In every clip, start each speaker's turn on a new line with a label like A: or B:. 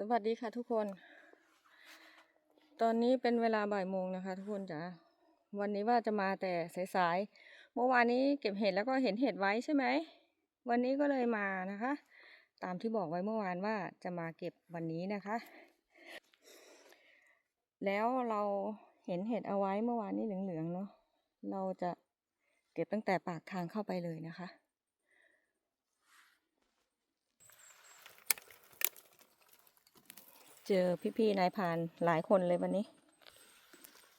A: สวัสดีค่ะทุกคน ตอนนี้เป็นเวลาบ่ายโมงนะคะ ทุกคนจ๋าวันนี้ว่าจะมาแต่สายๆเมื่อวานนี้เก็บเห็ดแล้วก็เห็นเห็ดไว้ใช่ไหม วันนี้ก็เลยมานะคะ ตามที่บอกไว้เมื่อวานว่าจะมาเก็บวันนี้นะคะ แล้วเราเห็นเห็ดเอาไว้เมื่อวานนี้เหลืองๆเนาะเราจะเก็บตั้งแต่ปากทางเข้าไปเลยนะคะ เจอพี่ๆนายพานหลายคนเลยวันนี้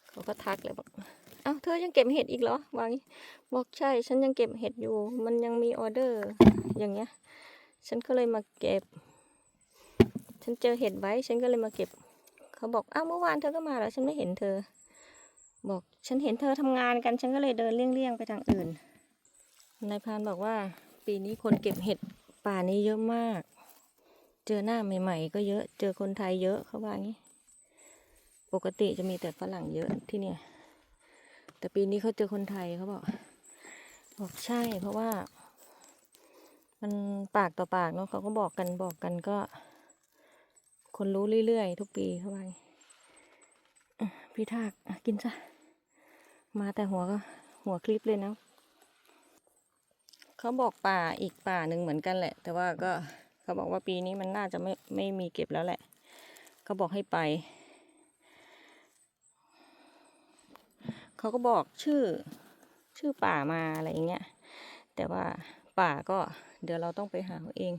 A: เขาก็ทักเลยบอกเอ้าเธอยังเก็บเห็ดอีกเหรอวางี้บอกใช่ฉันยังเก็บเห็ดอยู่ มันยังมีออเดอร์อย่างเงี้ย ฉันก็เลยมาเก็บ ฉันเจอเห็ดไว้ ฉันก็เลยมาเก็บ เขาบอกอ้าวเมื่อวานเธอก็มาแล้วฉันไม่เห็นเธอ บอกฉันเห็นเธอทำงานกัน ฉันก็เลยเดินเลี่ยงๆไปทางอื่นนายพานบอกว่า ปีนี้คนเก็บเห็ดป่านี้เยอะมาก เจอหน้าใหม่ๆ ก็เยอะ เจอคนไทยเยอะเขาว่างี้ ปกติจะมีแต่ฝรั่งเยอะที่เนี่ย แต่ปีนี้เขาเจอคนไทยเขาบอก บอกใช่ เพราะว่า มันปากต่อปากเนาะเขาก็บอกกันบอกกันก็ คนรู้เรื่อยๆทุกปีเขาว่างี้อะพี่ทากกินซะ มาแต่หัวก็หัวคลิปเลยนะ เขาบอกป่าอีกป่าหนึ่งเหมือนกันแหละ แต่ว่าก็ เขาบอกว่าปีนี้มันน่าจะไม่ไม่มีเก็บแล้วแหละเขาบอกให้ไปเขาก็บอกชื่อชื่อป่ามาอะไรอย่างเงี้ยแต่ว่าป่าก็เดี๋ยวเราต้องไปหาเอาเอง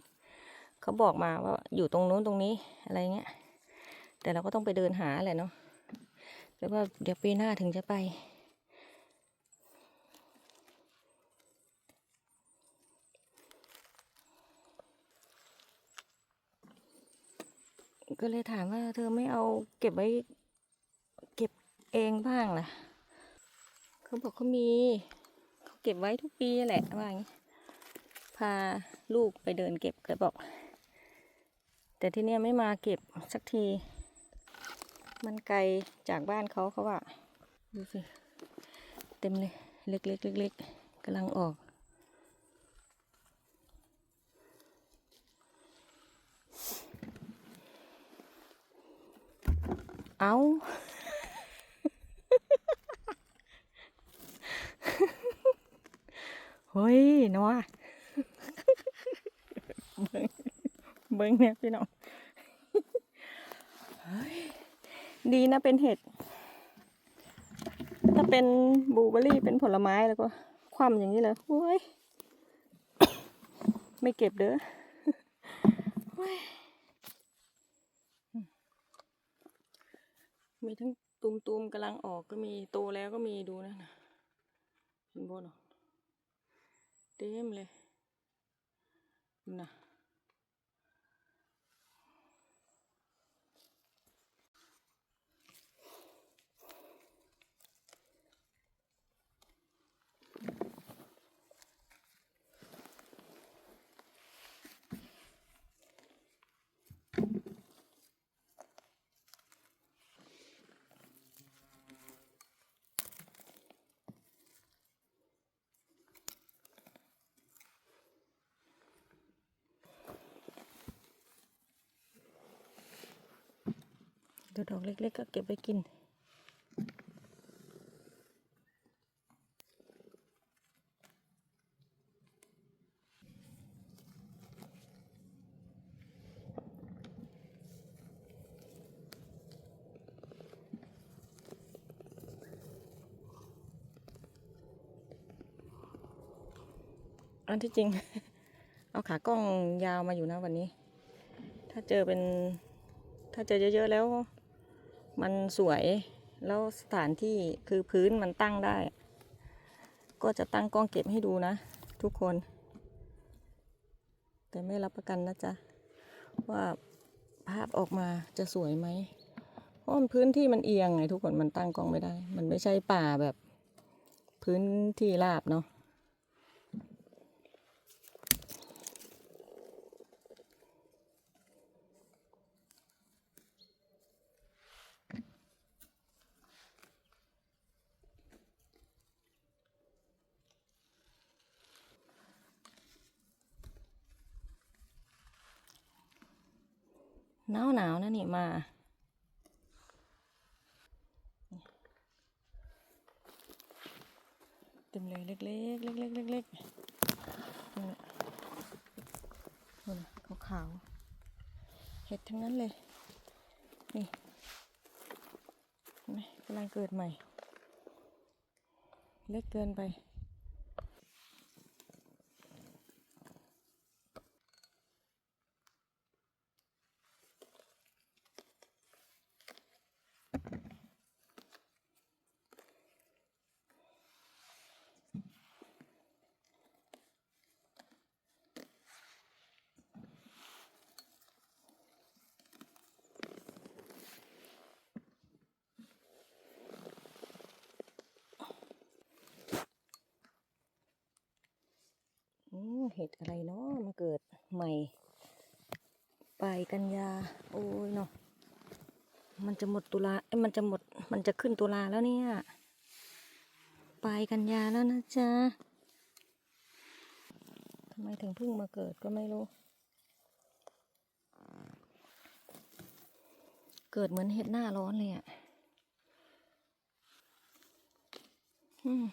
A: เขาบอกมาว่าอยู่ตรงนู้นตรงนี้อะไรเงี้ยแต่เราก็ต้องไปเดินหาแหละเนาะแล้วว่าเดี๋ยวปีหน้าถึงจะไป ก็เลยถามว่า เธอไม่เอาเก็บไว้ เก็บเองบ้างล่ะ เขาบอกเขามี เขาเก็บไว้ทุกปีแหละว่าอย่างนี้พาลูกไปเดินเก็บเลยบอก แต่ที่เนี่ยไม่มาเก็บสักที มันไกลจากบ้านเขาเขาว่า ดูสิ เต็มเลย เล็กๆเล็กๆกำลังออก เอาเฮ้ยนัวเบิ้งเบิงเนี่ยพี่น้องดีนะเป็นเห็ด ถ้าเป็นบลูเบอร์รี่เป็นผลไม้แล้วก็ คว่ำอย่างนี้เลยโอ้ย ไม่เก็บเด้อ ทั้งตุมๆกำลังออกก็มีโตแล้วก็มีดูนะนะเห็นบนเต็มเลยนะ เดี๋ยวดอกเล็ก ๆ ก็เก็บไว้กิน อันที่จริง เอาขากล้องยาวมาอยู่นะวันนี้ ถ้าเจอเป็นถ้าเจอเยอะ ๆ แล้ว มันสวย แล้วสถานที่คือพื้นมันตั้งได้ ก็จะตั้งกล้องเก็บให้ดูนะ ทุกคน แต่ไม่รับประกันนะจ๊ะ ว่าภาพออกมาจะสวยไหมเพราะมันพื้นที่มันเอียงไงทุกคนมันตั้งกล้องไม่ได้ มันไม่ใช่ป่าแบบพื้นที่ราบเนาะ หนาวหนาวนะนี่มา เต็มเลยเล็กๆเล็กๆเล็กๆนี่นขาวๆเห็ดทั้งนั้นเลย นี่นไหมกำลังเกิดใหม่ เล็กเกินไป อืม เห็ดอะไรเนาะมาเกิดใหม่ปลายกันยา โอ้ยเนาะมันจะหมดตุลาเอ้มันจะหมด มันจะขึ้นตุลาแล้วเนี่ยปลายกันยาแล้วนะจ๊ะทำไมถึงเพิ่งมาเกิดก็ไม่รู้ เกิดเหมือนเห็ดหน้าร้อนเลยอะ่ะ อืม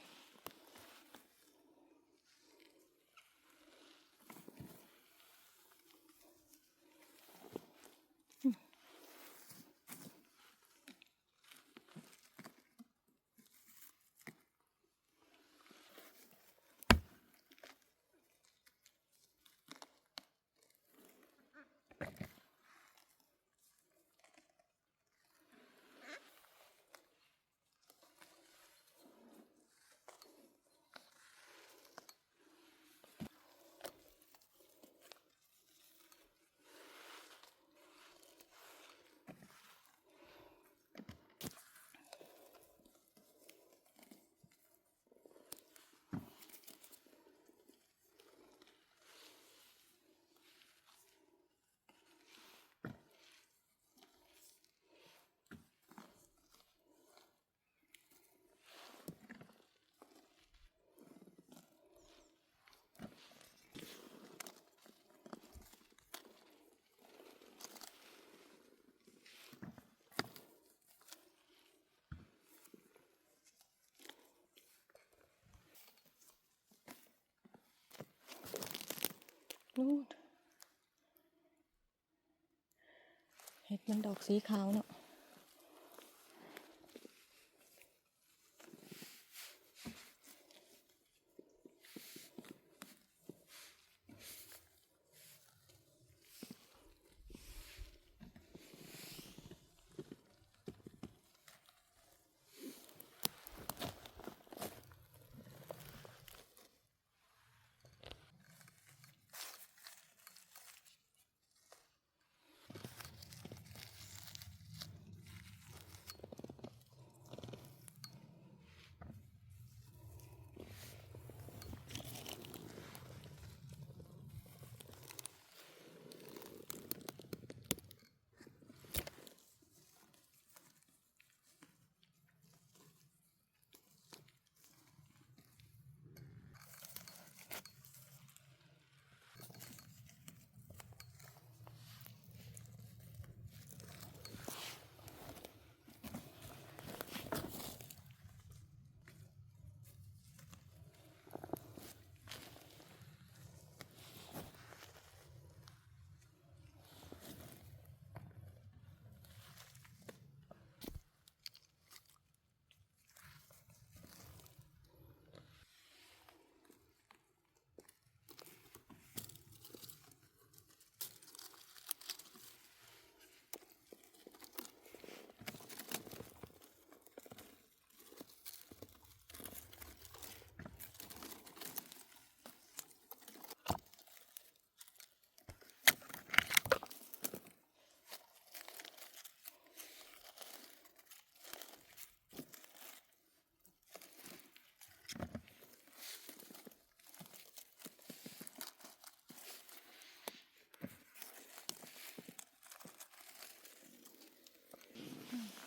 A: มันดอกสีขาวเนาะ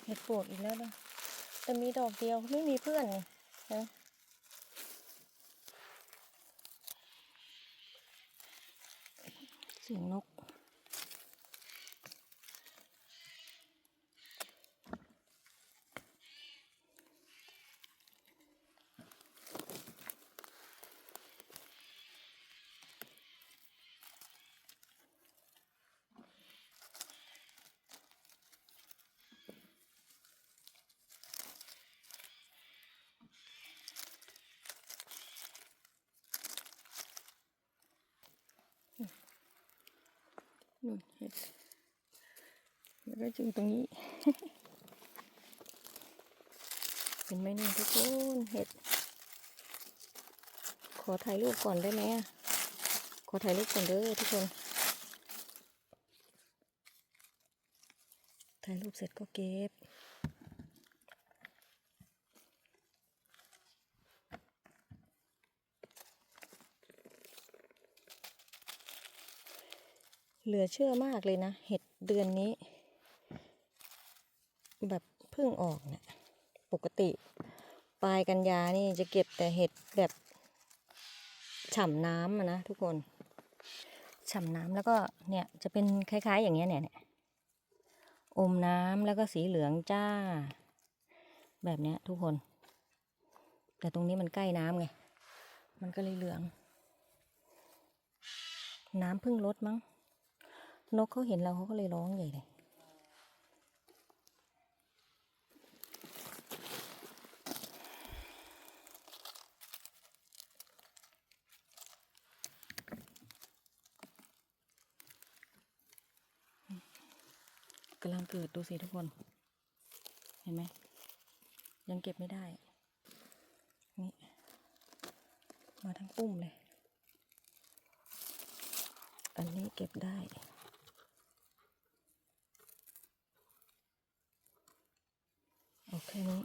A: เห็ดปวดอีกแล้วนะแต่มีดอกเดียวไม่มีเพื่อนนี่นะเสียงนก นู่นเห็ดแล้วก็จึงตรงนี้ เห็นไหมเนี่ยทุกคนเห็ด ขอถ่ายรูปก่อนได้ไหมขอถ่ายรูปก่อนเด้อทุกคน ถ่ายรูปเสร็จก็เก็บ เหลือเชื่อมากเลยนะ เห็ดเดือนนี้ แบบเพิ่งออกเนี่ยปกติ ปลายกันยานี่จะเก็บแต่เห็ดแบบฉ่ำน้ำนะทุกคนฉ่ำน้ำแล้วก็เนี่ยจะเป็นคล้ายๆ อย่างเงี้ยเนี่ยเนี่ยอมน้ำแล้วก็สีเหลืองจ้า แบบเนี้ยทุกคน แต่ตรงนี้มันใกล้น้ำไง มันก็เลยเหลือง น้ำเพิ่งลดมั้ง นกเขาเห็นเราเขาก็เลยร้องใหญ่เลยกำลังเกิดดูสิทุกคน เห็นไหม ยังเก็บไม่ได้ นี่ มาทั้งปุ้มเลย อันนี้เก็บได้ โอเคนี้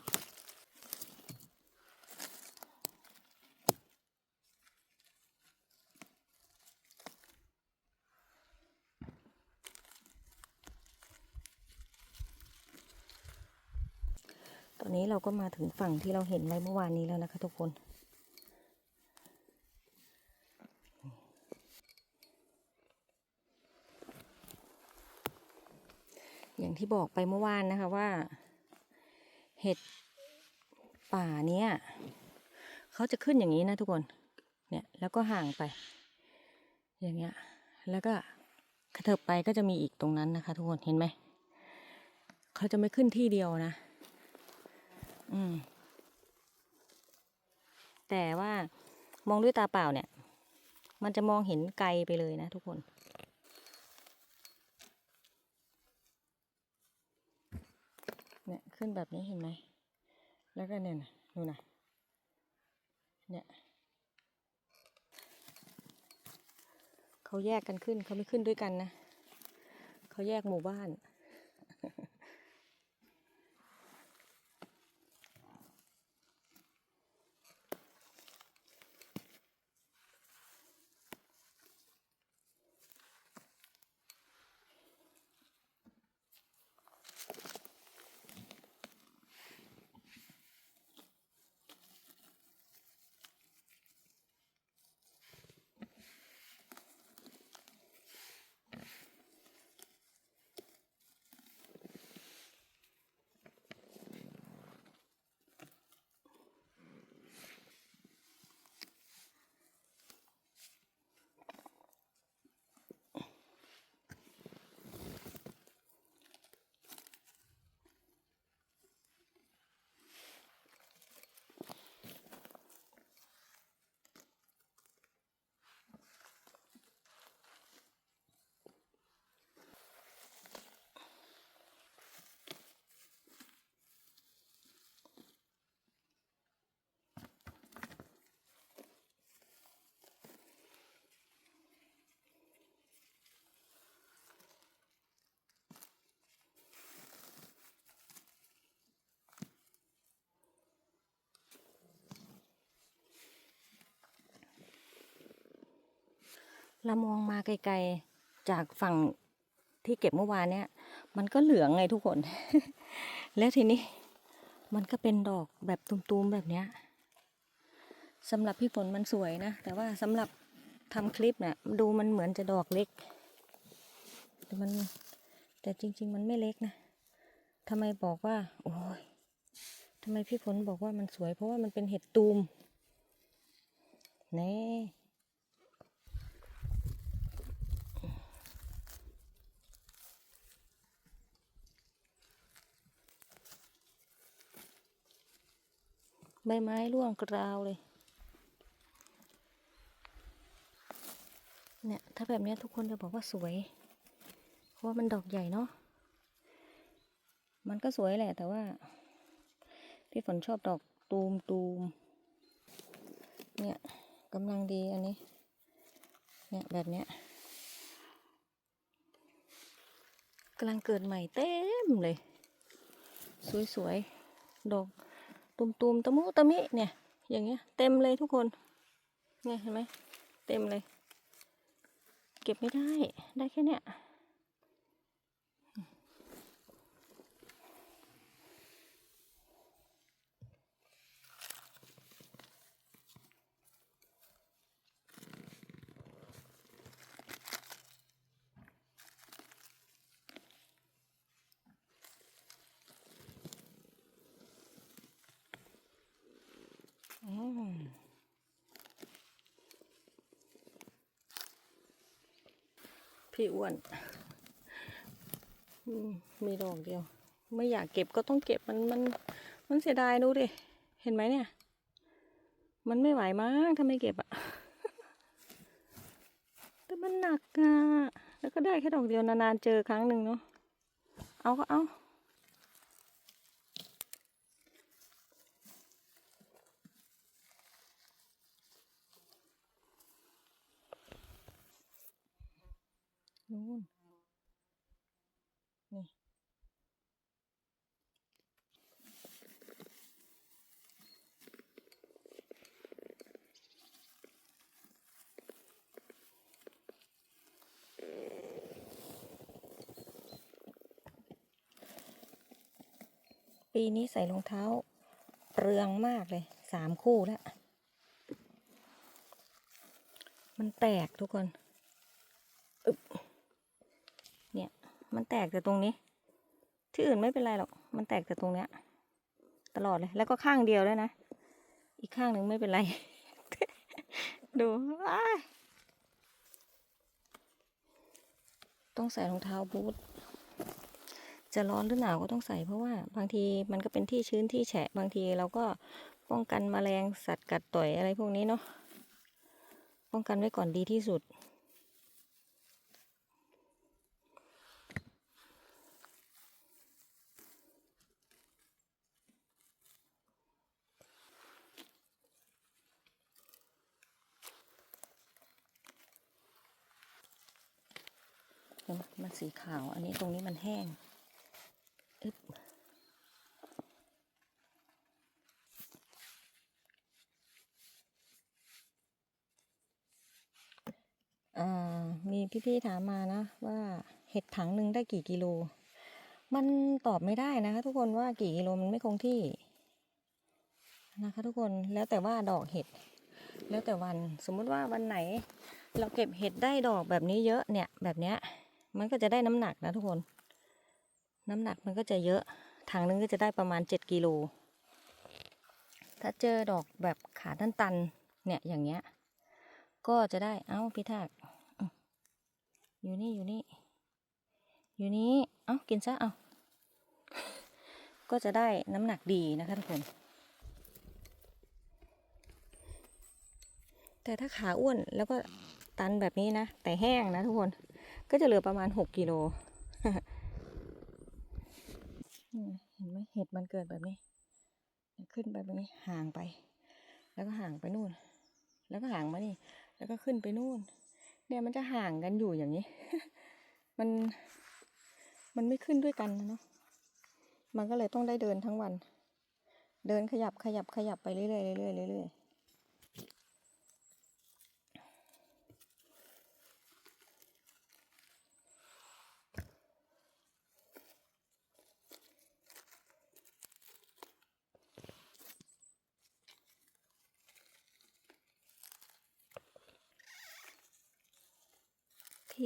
A: ตอนนี้เราก็มาถึงฝั่งที่เราเห็นไว้เมื่อวานนี้แล้วนะคะทุกคนอย่างที่บอกไปเมื่อวานนะคะว่า เห็ดป่าเนี้ยเขาจะขึ้นอย่างนี้นะทุกคน เนี่ยแล้วก็ห่างไป อย่างเงี้ย แล้วก็กระเถิบไปก็จะมีอีกตรงนั้นนะคะ ทุกคนเห็นไหมเขาจะไม่ขึ้นที่เดียวนะ อืม แต่ว่ามองด้วยตาเปล่าเนี่ย มันจะมองเห็นไกลไปเลยนะทุกคน เนี่ยขึ้นแบบนี้เห็นไหม แล้วก็เนี่ยนะดูนะ เนี่ยเขาแยกกันขึ้นเขาไม่ขึ้นด้วยกันนะ เขาแยกหมู่บ้าน เรามองมาไกลๆจากฝั่งที่เก็บเมื่อวานเนี่ยมันก็เหลืองไงทุกคน แล้วทีนี้มันก็เป็นดอกแบบตุมๆแบบเนี้ยสำหรับพี่ฝนมันสวยนะ แต่ว่าสำหรับทำคลิปเนี่ยดูมันเหมือนจะดอกเล็ก แต่มันแต่จริง ๆ มันไม่เล็กนะทำไมบอกว่า โอ้ยทำไมพี่ฝนบอกว่ามันสวย เพราะว่ามันเป็นเห็ดตูมแน่ ใบไม้ร่วงกราวเลย เนี่ย ถ้าแบบนี้ทุกคนจะบอกว่าสวย เพราะว่ามันดอกใหญ่เนาะ มันก็สวยแหละ แต่ว่า พี่ฝนชอบดอกตูมตูม เนี่ยกำลังดีอันนี้ เนี่ยแบบเนี้ยกำลังเกิดใหม่เต็มเลย สวยๆ ดอก ตุมๆตะมุตะมิเนี่ย อย่างเงี้ย เต็มเลยทุกคน เนี่ยเห็นไหม เต็มเลย เก็บไม่ได้ ได้แค่เนี้ย อืม พี่อ้วนมมีดอกเดียว ไม่อยากเก็บก็ต้องเก็บมันมัน มันเสียดายดูดิ เห็นไหมเนี่ย มันไม่ไหวมากถ้าไม่เก็บอะแต่มันหนักอะแล้วก็ได้แค่ดอกเดียวนานๆเจอครั้งหนึ่งเนาะ เอาก็เอา นู่นนี่ปีนี้ใส่รองเท้าเปลืองมากเลยสามคู่แล้ว มันแตกทุกคนอึบ เนี่ย มันแตกแต่ตรงนี้ ที่อื่นไม่เป็นไรหรอก มันแตกแต่ตรงเนี้ย ตลอดเลย แล้วก็ข้างเดียวด้วยนะ อีกข้างหนึ่งไม่เป็นไร ดูต้องใส่รองเท้าบูท จะร้อนหรือหนาวก็ต้องใส่เพราะว่า บางทีมันก็เป็นที่ชื้นที่แฉะ บางทีเราก็ป้องกันแมลงสัตว์กัดต่อยอะไรพวกนี้เนาะ ป้องกันไว้ก่อนดีที่สุด เห็นไหมมัน สีขาว อันนี้ตรงนี้มันแห้งอึ๊บอ่ามีพี่ๆถามมานะ ว่าเห็ดถังหนึ่งได้กี่กิโล มันตอบไม่ได้นะคะ ทุกคนว่ากี่กิโลมันไม่คงที่นะคะ ทุกคนแล้วแต่ว่าดอกเห็ด แล้วแต่วันสมมุติว่าวันไหน เราเก็บเห็ดได้ดอกแบบนี้เยอะเนี่ยแบบเนี้ย มันก็จะได้น้ำหนักนะทุกคน น้ำหนักมันก็จะเยอะ ถังนึงก็จะได้ประมาณเจ็ดกิโล ถ้าเจอดอกแบบขาตันๆเนี่ยอย่างเงี้ย ก็จะได้ เอ้าพี่ทากอืมอยู่นี่อยู่นี่ อยู่นี้ เอ้ากินซะ เอ้า ก็จะได้น้ำหนักดีนะคะทุกคน แต่ถ้าขาอ้วนแล้วก็ตันแบบนี้นะ แต่แห้งนะทุกคน ก็จะเหลือประมาณหกกิโลเห็นไหมเห็ดมันเกิดแบบนี้ ขึ้นไปแบบนี้ห่างไป แล้วก็ห่างไปนู่น แล้วก็ห่างมานี่ แล้วก็ขึ้นไปนู่น เนี่ยมันจะห่างกันอยู่อย่างนี้ มันมันไม่ขึ้นด้วยกันนะเนาะมันก็เลยต้องได้เดินทั้งวัน เดินขยับขยับขยับไปเรื่อยๆเรื่อยๆเรื่อยๆ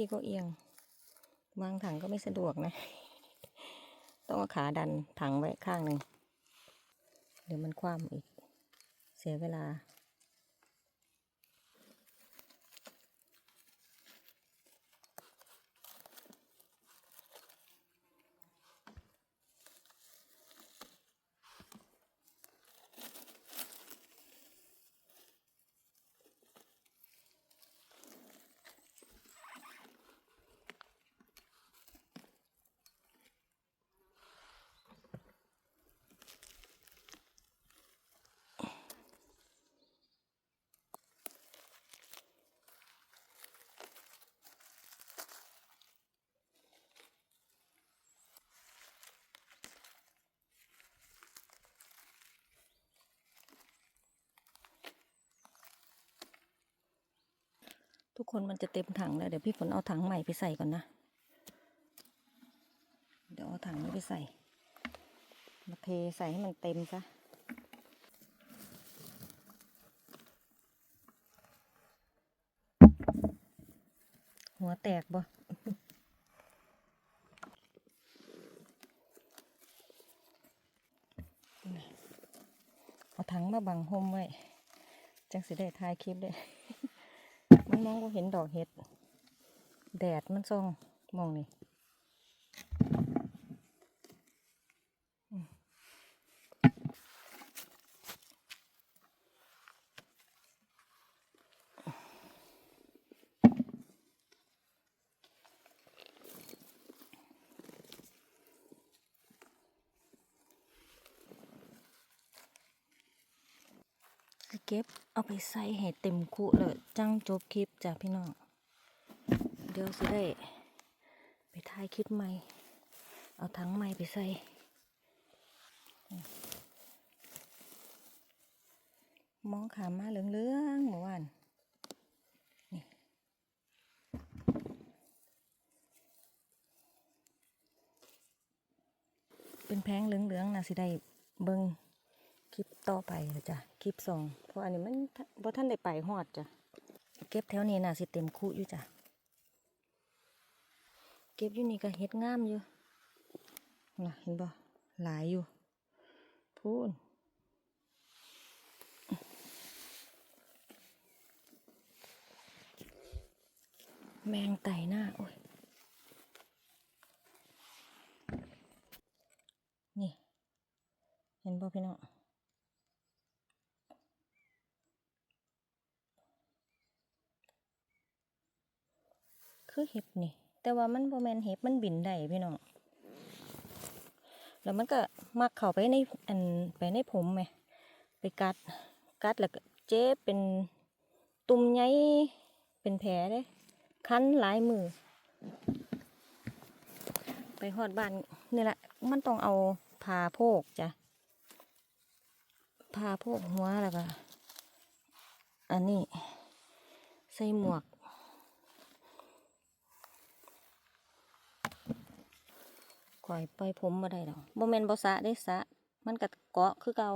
A: ที่ก็เอียง วางถังก็ไม่สะดวกนะ ต้องเอาขาดันถังไว้ข้างหนึ่ง เดี๋ยวมันคว่ำอีก เสียเวลา คนมันจะเต็มถังแล้วเดี๋ยวพี่ฝนเอาถังใหม่ไปใส่ก่อนนะ เดี๋ยวเอาถังนี้ไปใส่ มาเทใส่ให้มันเต็มซะหัวแตกบ่เอาถังมาบังห่มไว้ จังสิได้ถ่ายคลิปได้ มันมองก็เห็นดอกเห็ด แดดมันส่องมองนี่ เก็บเอาไปใส่ให้เต็มคุเลยจังจบคลิปจ้ะพี่น้อง เดี๋ยวสิได้ ไปถ่ายคลิปใหม่ เอาถังใหม่ไปใส่มองขามาเหลืองๆเมื่อวานนี่เป็นแพงเหลืองๆนะสิได้เบิงค ลิปต่อไปเลยจ้ะคลิปสองเพราะอันนี้มันเพราะท่านได้ไปหอดจ้ะเก็บแถวนี้น่ะสิเต็มคุอยู่จ้ะเก็บอยู่นี่ก็เฮ็ดงามอยู่น่ะเห็นบ่หลายอยู่พูนแมงไต่หน้าโอ้ยนี่ เห็นบ่พี่น้อง คือเห็บนี่ แต่ว่ามันบ่แมนเห็บมันบินได้พี่น้องแล้วมันก็มักเข้าไปในอันไปในผมไหมไปกัดกัดแล้วก็เจ็บเป็นตุ่มใหญ่เป็นแผลเด้คันหลายมือ ไปหอดบ้านนี่แหละมันต้องเอาผ้าโพกจ้ะผ้าโพกหัวแล้วก็อันนี้ ใส่หมวก ข่อยปล่อยผมมาได้ดอกบ่แม่นบ่สะได้สะ มันก็เกาะคือเก่า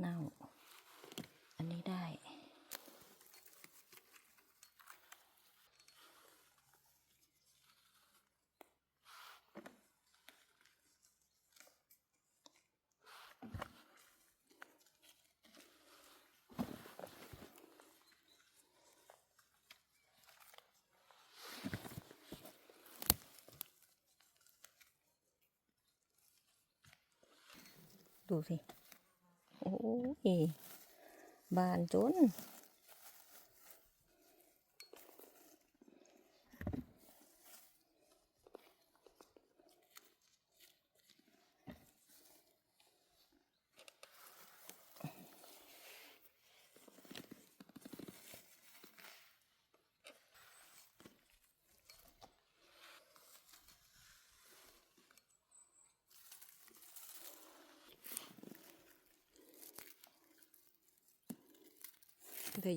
A: เน่า อันนี้ได้ ดูสิ โอ้ยบานจน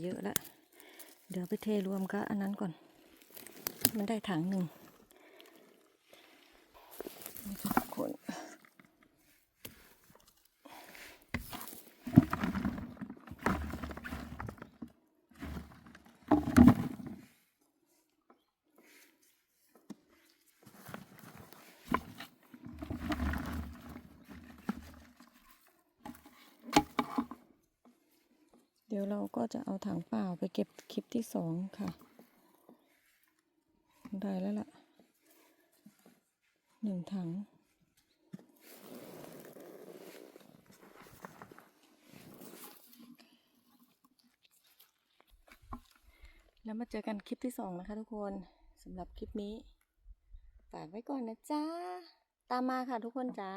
A: เยอะแล้ว เดี๋ยวไปเทรวมกับอันนั้นก่อน มันได้ถังหนึ่งนี่ค่ะทุกคน เดี๋ยวเราก็จะเอาถังเปล่าไปเก็บคลิปที่สองค่ะ ได้แล้วล่ะหนึ่งถัง แล้วมาเจอกันคลิปที่สองนะคะทุกคนสำหรับคลิปนี้ ฝากไว้ก่อนนะจ๊ะ ตามมาค่ะทุกคนจ้า